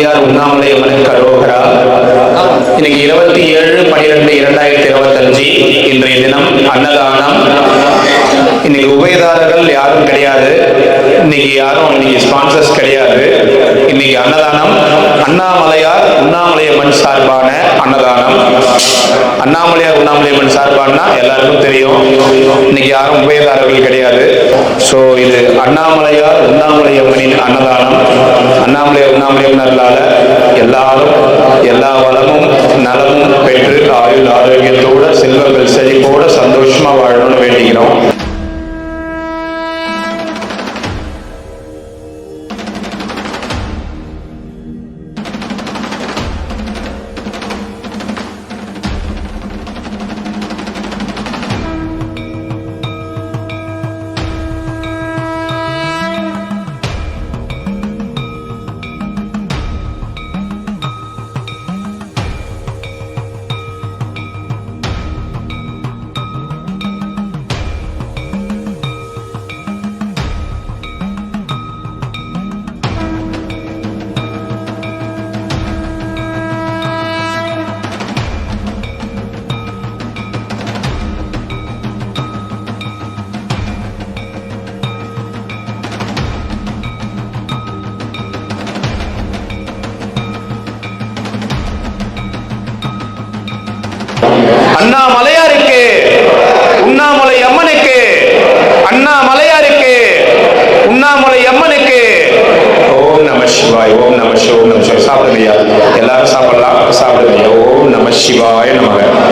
அண்ணாமலையார் உண்ணாமலையம்மன் கரோகரா இன்னைக்கு இருபத்தி ஏழு பனிரெண்டு இரண்டாயிரத்தி இருபத்தஞ்சு இன்றைய தினம் அன்னதானம். இன்னைக்கு உபயதாரர்கள் யாரும் கிடையாது. இன்னைக்கு யாரும் இன்னைக்கு ஸ்பான்சர்ஸ் கிடையாது. இன்னைக்கு அன்னதானம். அண்ணாமலையார் உண்ணாமலையம்மன் சார்பான அன்னதானம். அண்ணாமலையார் உண்ணாமலையம்மன் சார்பானா எல்லாருக்கும் தெரியும். இன்னைக்கு யாரும் உபயதாரர்கள் கிடையாது. ஸோ இது அண்ணாமலையார் உண்ணாமலையம்மனின் அன்னதானம். அண்ணாமலையார் உண்ணாமலையம்மனால எல்லாரும் எல்லா வளமும் நலமும் பெற்று ஆயுள் ஆரோக்கியத்தோட செல்வங்கள் செழிப்போட சந்தோஷமா வாழணும்னு வேண்டிக்கிறோம்.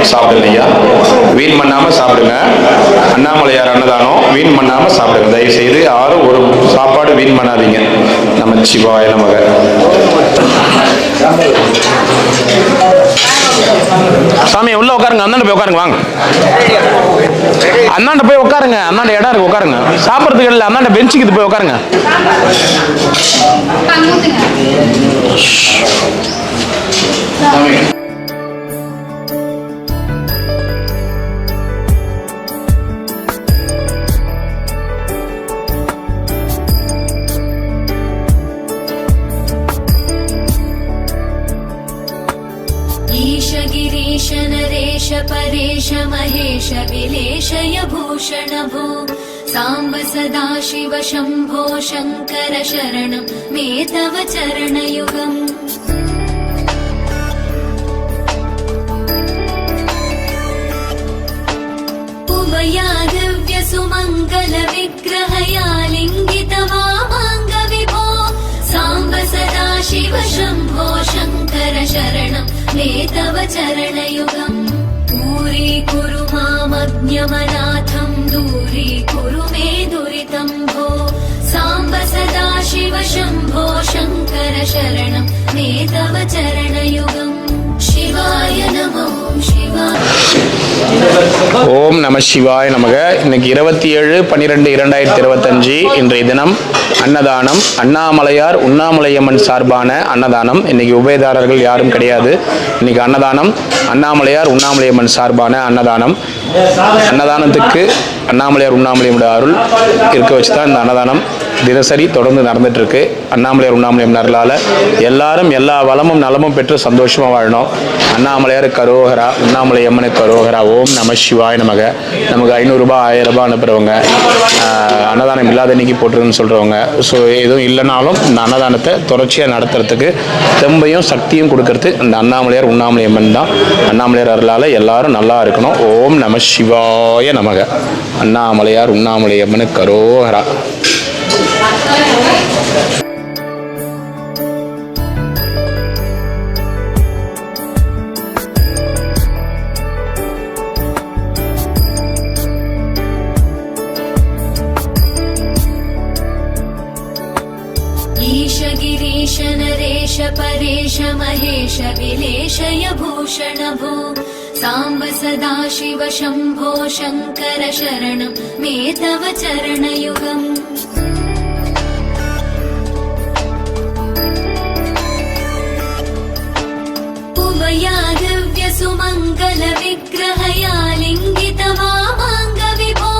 நமக சாப்பிடுங்க ஐயா. வீண் பண்ணாம சாப்பிடுங்க. அண்ணாமலையார் அன்னதானம் வீண் பண்ணாம சாப்பிடுங்க. தயவு செய்து யாரும் ஒரு சாப்பாடு வீண் பண்ணாதீங்க. நம சிவாய நமக. சாமி உள்ள உட்காருங்க. அந்தாண்ட போய் உட்காருங்க. வாங்க. அந்தாண்ட போய் உட்காருங்க. அந்தாண்ட இடம் இருக்கு. உட்காருங்க. சாப்பிட்றதுக்கு இல்லை அந்தாண்ட பெஞ்சுக்கு இது போய் உட்காருங்க. ईश गिरीश नरेश परेश महेश विलेशय भूषण भो साम्ब सदा शिव शम्भो शङ्कर शरणं। मे तव चरणयुगम्। उमया सुमङ्गल विग्रहया लिङ्गित वामाङ्ग विभो साम्ब सदा शम्भो शङ्कर शरणं मे तव चरणयुगम् दूरीकुरु मामज्ञमनाथं दूरीकुरु मे दुरितं भो साम्ब सदा शिव शम्भो शङ्कर शरणं मे तव चरणयुगम् शिवाय नमो शिवाय ஓம் நம சிவாய நமக இன்னைக்கு இருபத்தி ஏழு பன்னிரெண்டு இரண்டாயிரத்தி இருபத்தஞ்சு இன்றைய தினம் அன்னதானம் அண்ணாமலையார் உண்ணாமலையம்மன் சார்பான அன்னதானம். இன்னைக்கு உபயதாரர்கள் யாரும் கிடையாது. இன்னைக்கு அன்னதானம் அண்ணாமலையார் உண்ணாமலையம்மன் சார்பான அன்னதானம். அன்னதானத்துக்கு அண்ணாமலையார் உண்ணாமலையம்மோட அருள் இருக்க வச்சு தான் இந்த அன்னதானம் தினசரி தொடர்ந்து நடந்துட்டுருக்கு. அண்ணாமலையார் உண்ணாமலையம் நரலால் எல்லாரும் எல்லா வளமும் நலமும் பெற்று சந்தோஷமாக வாழணும். அண்ணாமலையார் கரோகரா உண்ணாமலை அம்மனை கரோகரா ஓம் நம சிவாய் நமக. நமக்கு ஐநூறுரூபா ஆயிரம் ரூபாய் அனுப்புகிறவங்க அன்னதானம் இல்லாத இன்னைக்கு போட்டுருன்னு சொல்கிறவங்க ஸோ எதுவும் இல்லைனாலும் இந்த அன்னதானத்தை தொடர்ச்சியாக நடத்துறதுக்கு தெம்பையும் சக்தியும் கொடுக்கறது இந்த அண்ணாமலையார் உண்ணாமலை அம்மன் தான். அண்ணாமலையார் அருளால் எல்லாரும் நல்லா இருக்கணும். ஓம் நம சிவாய நமக. அண்ணாமலையார் உண்ணாமலை அம்மனுக்கு கரோகரா साम्ब सदा शिव शम्भो शङ्कर शरणं मे तव चरणयुगम् उमया दिव्यसुमङ्गल विग्रहया लिङ्गित वामाङ्ग विभो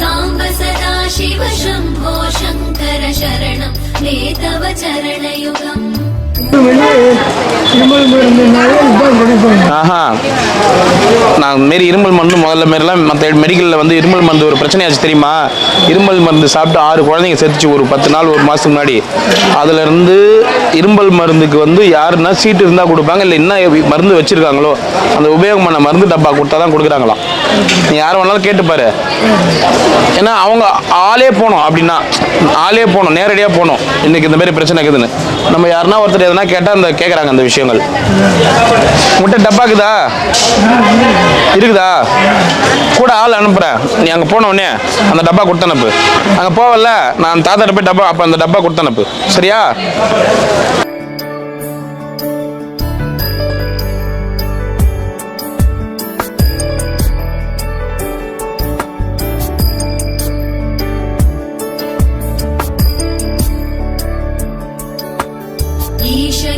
साम्ब सदा शिव शम्भो शङ्कर शरणं मे तव चरणयुगम् ஆஹா. நான் மாரி இருமல் மருந்து முதல்ல மாரிலாம் மற்ற மெடிக்கலில் வந்து இருமல் மருந்து ஒரு பிரச்சனையாச்சு தெரியுமா? இருமல் மருந்து சாப்பிட்டு ஆறு குழந்தைங்க செத்துச்சு ஒரு பத்து நாள் ஒரு மாதத்துக்கு முன்னாடி. அதுலேருந்து இருமல் மருந்துக்கு வந்து யாருன்னா சீட்டு இருந்தால் கொடுப்பாங்க இல்லை என்ன மருந்து வச்சுருக்காங்களோ அந்த உபயோகம் பண்ண மருந்து டப்பா கொடுத்தா தான் கொடுக்குறாங்களாம். நீ யார் வேணாலும் கேட்டுப்பாரு ஏன்னா அவங்க ஆளே போனோம் அப்படின்னா ஆளே போகணும் நேரடியாக போகணும் இன்னைக்கு இந்த மாதிரி பிரச்சனை இருக்குதுன்னு. நம்ம யாருன்னா ஒருத்தர் எதனா கேட்டால் அந்த கேட்குறாங்க அந்த விஷயம் விஷயங்கள். முட்டை டப்பாக்குதா இருக்குதா? கூட ஆள் அனுப்புகிறேன் நீ அங்கே போன உடனே அந்த டப்பா கொடுத்து அனுப்பு. அங்கே போவல நான் தாத்தாட்ட போய் டப்பா அப்போ அந்த டப்பா கொடுத்து அனுப்பு. சரியா?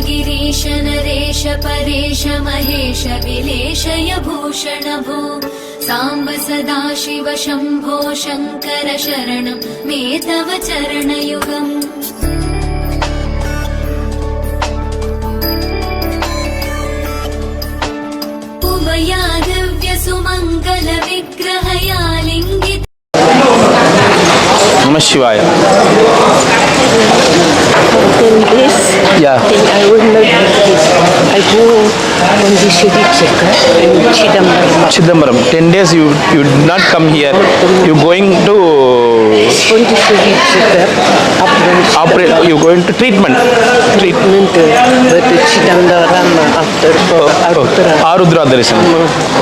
गिरीश नरेश परेश महेश विलेशय भूषण भो साम्ब सदा शिव शम्भो शङ्कर शरणं। मे तव चरणयुगम्। उमया दिव्यसुमङ्गलविग्रहया लिङ्गित in this, yeah. then I will not this. I go on the city checker in Chidambaram. Chidambaram. 10 days you you not come here. You going to Upon operate you going to treatment treat treatment, uh, but Chidambaram after Arudra. Arudra தரிசனம்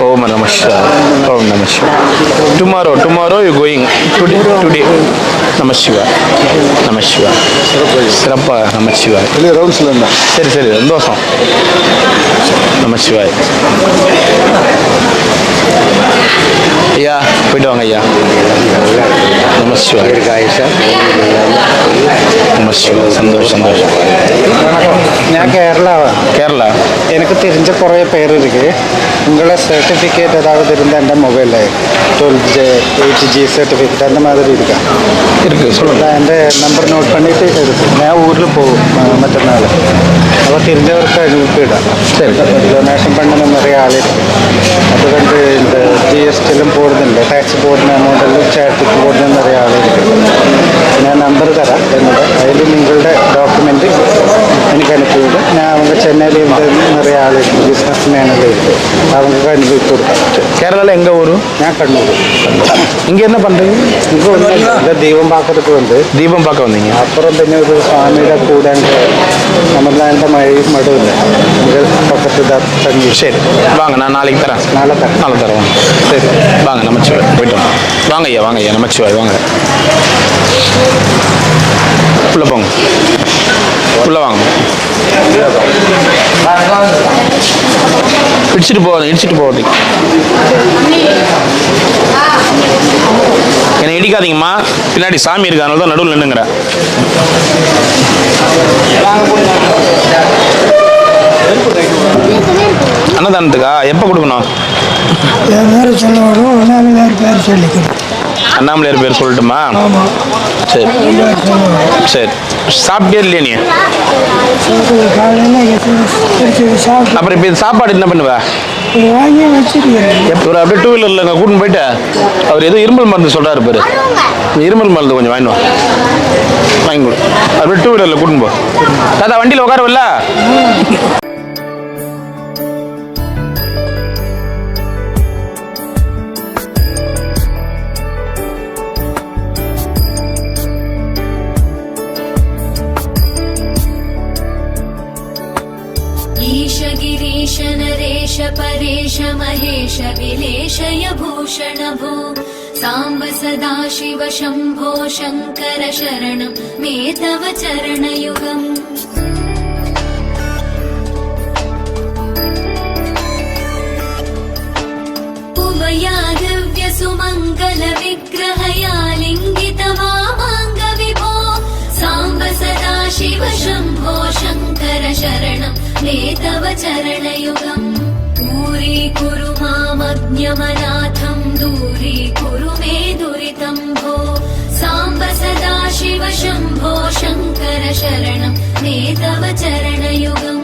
ஓம் நம சிவாய ஓம் நம சிவாய tomorrow tomorrow you going today today நம சிவாய நம சிவாய சிறப்பாக நம சிவாய வெளியே ரவுண்ட்ஸில் இருந்தேன் சரி சரி சந்தோஷம் நம சிவாய் ஐயா போயிட்டு வாங்க ஐயா நமஸ்வர் நமஸ்வர் சந்தோஷம் சந்தோஷம் ഞാൻ കേരള കേരള? എനിക്ക് തിരിഞ്ഞ കുറേ പേരിരിക്കു. നിങ്ങളെ സർട്ടിഫിക്കറ്റ് ഏതാവ് തരുന്നത് എന്റെ മൊബൈലിൽ twelve J eight G certificate എന്റെ മാതിരി இருக்கா എന്റെ നമ്പർ നോട്ട് പണിയിട്ട് എടുത്തു ഞാൻ ഊരിൽ പോകും മറ്റന്നാൾ അപ്പോൾ തിരിഞ്ഞവർക്ക് ഗ്രൂപ്പ് ഇടാം. ഡൊണേഷൻ പണ്ടെന്ന് നിറയെ ആളിരിക്കും. അതുകൊണ്ട് ജി എസ് ടിയിലും ബോർഡിൽ ടാക്സ് ബോർഡിന്റെ അമൗണ്ടിൽ സ്റ്റാറ്റിക് ബോർഡിൽ നിന്ന് ഞാൻ നമ്പർ തരാം. ചെന്നൈയിലും നിറയെ ആൾ ബിസിനസ് മേനലുണ്ട് അവർക്ക് കേരളം എങ്ക ഊരു? ഞാൻ കണ്ണൂർ ഇങ്ങ എന്നാ പറഞ്ഞത് ദീപം പാക്കത്തു വന്നത് ദീപം പാക്ക അപ്പുറം തന്നെ ഒരു സ്വാമിയുടെ കൂടെ നമ്മളെ മഴ മടുവില്ല. പക്കത്ത് തങ്ങി. ശരി. വാങ്ങ നാളെ തരാം. നാളെ തരാം. നാളെ തരാം. ശരി. വാങ്ങ നമ്മൾ വാങ്ങയ്യാ വാങ്ങയ്യാ നമ്മൾ വാങ്ങ. உள்ள போங்க உள்ள வாங்க இடிச்சிட்டு போகாது இடிச்சிட்டு போகாது என்னை இடிக்காதீங்கம்மா. பின்னாடி சாமி இருக்கு அதனால தான் நடுவில் நின்னுங்கிற. அன்னதானத்துக்கா? எப்போ கொடுக்கணும்? என் பேர் சொல்லிக்கணும் அண்ணாமலையார் பேர் சொல்லட்டுமா? சரி. சரி. சாப்பிட்டே இல்லையா நீ? அப்புறம் இப்போ சாப்பாடு என்ன பண்ணுவ? ஒரு அப்படியே டூ வீலரில் அங்கே கூட்டின்னு போயிட்டு? அவர் ஏதோ இருமல் மருந்து சொல்கிறாரு பாரு. இருமல் மருந்து கொஞ்சம் வாங்கிட்டு வா. வாங்கி கொடு. அப்படியே டூ வீலரில் கூட்டின்னு போ. தாத்தா வண்டியில் உட்காரவில்ல? साम्ब सदा शिव शम्भो शङ्कर शरणं। मे तव चरणयुगम्। उमया दिव्यसुमङ्गलविग्रहया लिङ्गितमामाङ्गविभो साम्ब सदा शिव शम्भो शङ्कर शरणं। मे तव चरणयुगम्। दूरीकुरु मामज्ञमनाथं दूरीकुरु मे दुरितं भो। साम्ब सदा शिव शम्भो शङ्कर शरणं मे तव चरणयुगम्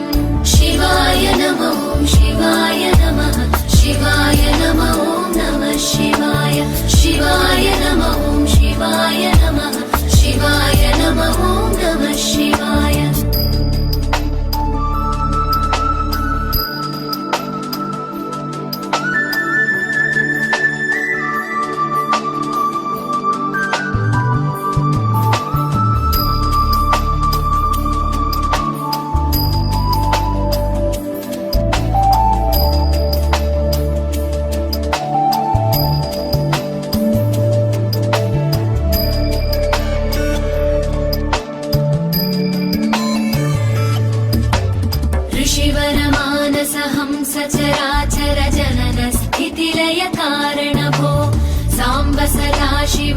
शिवाय नमो शिवाय नमः शिवाय नमो नमः शिवाय शिवाय नमो शिवाय नमः शिवाय नमो नमः शिवाय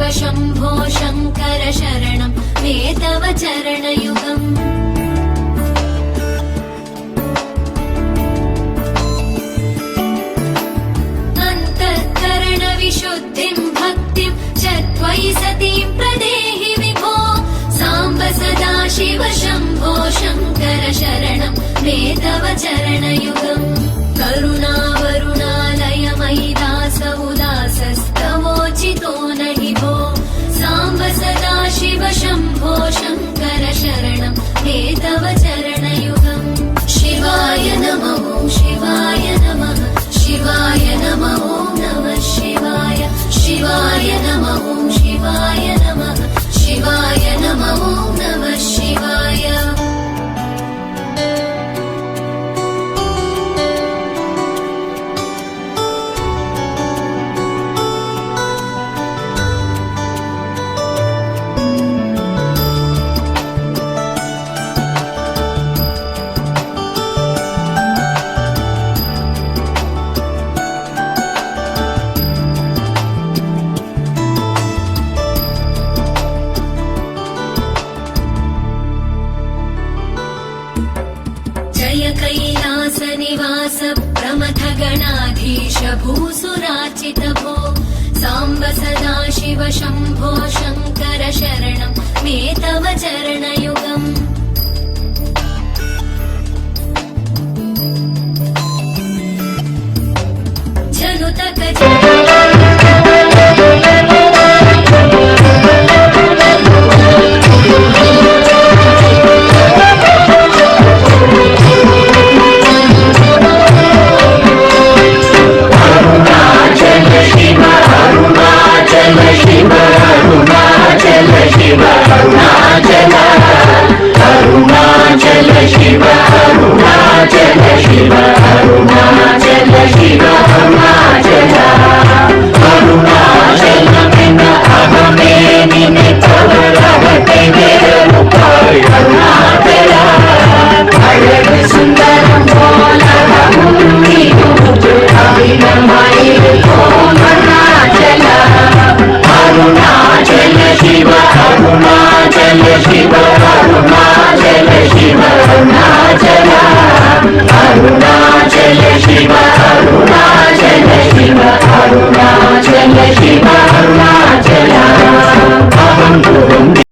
शिव शम्भो शङ्कर शरणं मे तव चरणयुगम्